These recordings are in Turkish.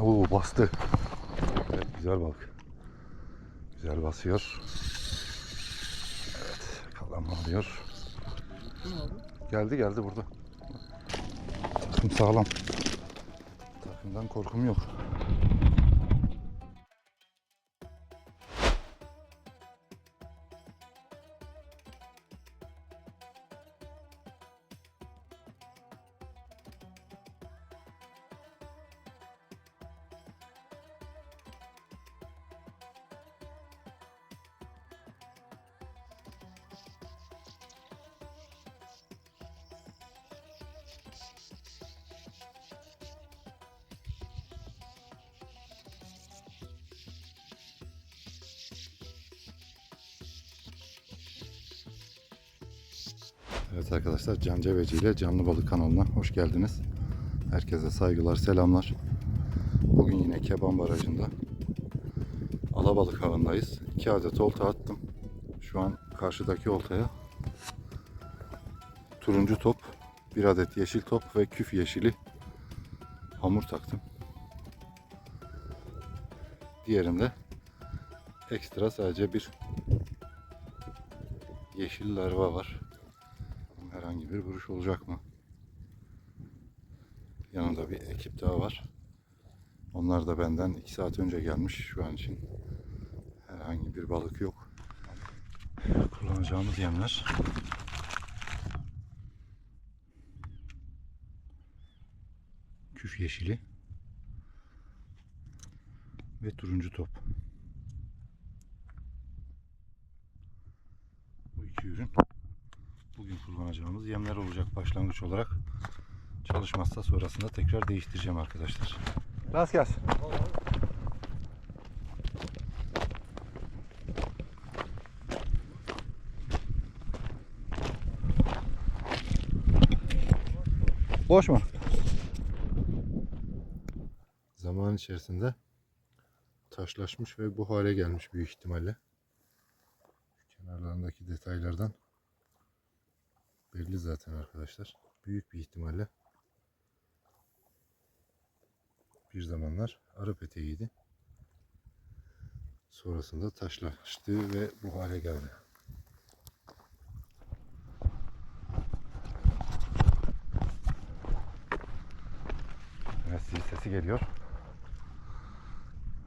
Oo bastı. Evet güzel balık. Güzel basıyor. Evet kalan alıyor. Geldi geldi burada. Takım sağlam. Takımdan korkum yok. Evet arkadaşlar Can Cebeci ile Canlı Balık kanalına hoş geldiniz. Herkese saygılar, selamlar. Bugün yine Keban Barajı'nda alabalık avındayız. İki adet olta attım. Şu an karşıdaki oltaya turuncu top, bir adet yeşil top ve küf yeşili hamur taktım. Diğerinde ekstra sadece bir yeşil larva var. Herhangi bir vuruş olacak mı? Yanında bir ekip daha var. Onlar da benden 2 saat önce gelmiş şu an için. Herhangi bir balık yok. Kullanacağımız yemler. Küf yeşili ve turuncu top. Bu iki ürün bugün kullanacağımız yemler olacak başlangıç olarak. Çalışmazsa sonrasında tekrar değiştireceğim arkadaşlar. Rast gelsin. Boş mu? Zaman içerisinde taşlaşmış ve bu hale gelmiş büyük ihtimalle. Kenarlarındaki detaylardan belli zaten arkadaşlar. Büyük bir ihtimalle bir zamanlar arı peteğiydi. Sonrasında taşlaştı ve bu hale geldi. Evet sesi geliyor.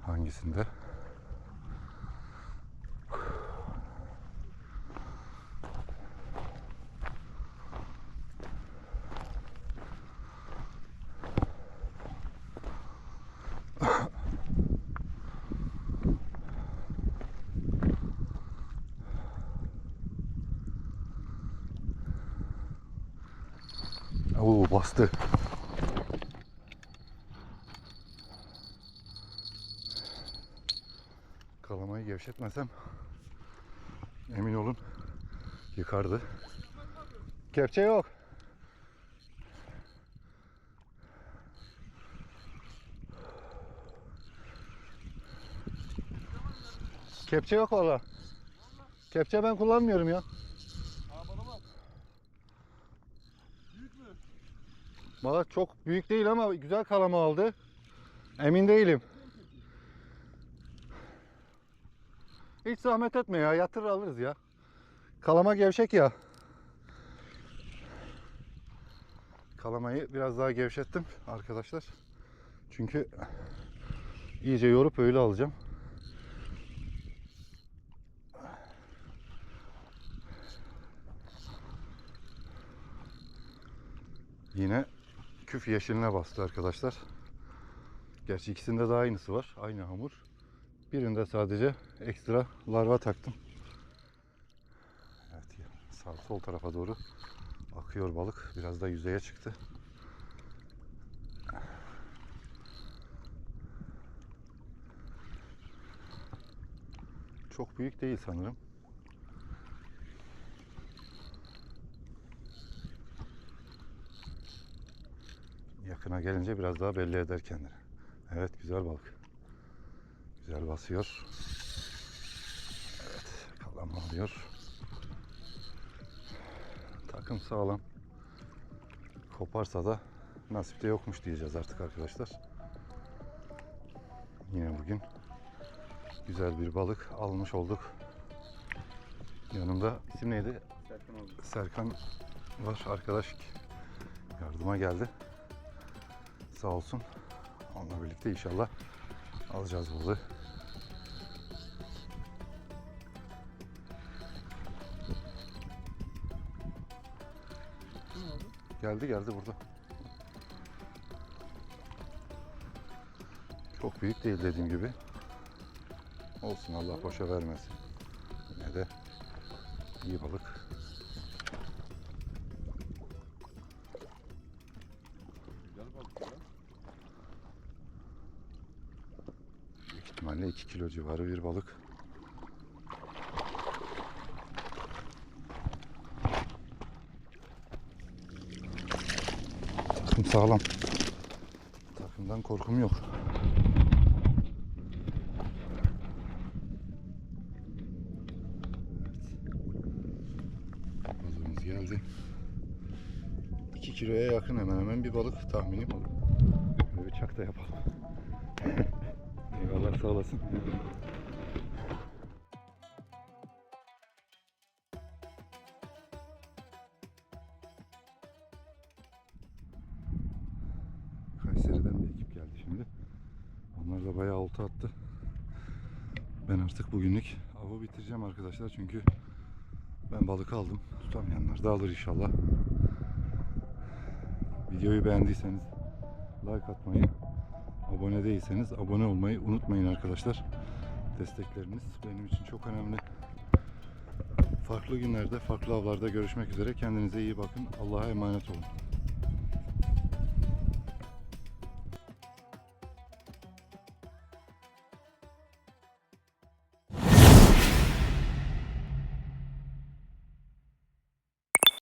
Hangisinde? Oo bastı. Kalamayı gevşetmesem emin olun yıkardı. Kepçe yok. Kepçe yok valla. Kepçe ben kullanmıyorum ya. Valla çok büyük değil ama güzel kalama aldı. Emin değilim. Hiç zahmet etme ya. Yatırır alırız ya. Kalama gevşek ya. Kalamayı biraz daha gevşettim arkadaşlar. Çünkü iyice yorup öyle alacağım. Yine küf yeşiline bastı arkadaşlar. Gerçi ikisinde de aynısı var. Aynı hamur. Birinde sadece ekstra larva taktım. Evet sağ sol tarafa doğru akıyor balık. Biraz da yüzeye çıktı. Çok büyük değil sanırım. Yakına gelince biraz daha belli eder kendini. Evet güzel balık. Güzel basıyor. Evet kalan alıyor. Takım sağlam. Koparsa da nasipte yokmuş diyeceğiz artık arkadaşlar. Yine bugün güzel bir balık almış olduk. Yanımda isim neydi? Serkan oldu. Serkan var arkadaş yardıma geldi. Sağ olsun. Onunla birlikte inşallah alacağız balığı. Geldi geldi burada. Çok büyük değil dediğim gibi. Olsun Allah boşa vermesin. Yine de iyi balık. Büyük ihtimalle 2 kilo civarı bir balık. Takım sağlam. Takımdan korkum yok. Evet. Balığımız geldi. 2 kiloya yakın hemen hemen bir balık tahminim. Böyle bir çakta yapalım. Eyvallah sağ olasın. Kayseri'den bir ekip geldi şimdi. Onlar da bayağı olta attı. Ben artık bugünlük avı bitireceğim arkadaşlar çünkü ben balık aldım. Tutamayanlar da alır inşallah. Videoyu beğendiyseniz like atmayı, abone değilseniz abone olmayı unutmayın arkadaşlar. Destekleriniz benim için çok önemli. Farklı günlerde, farklı avlarda görüşmek üzere. Kendinize iyi bakın. Allah'a emanet olun.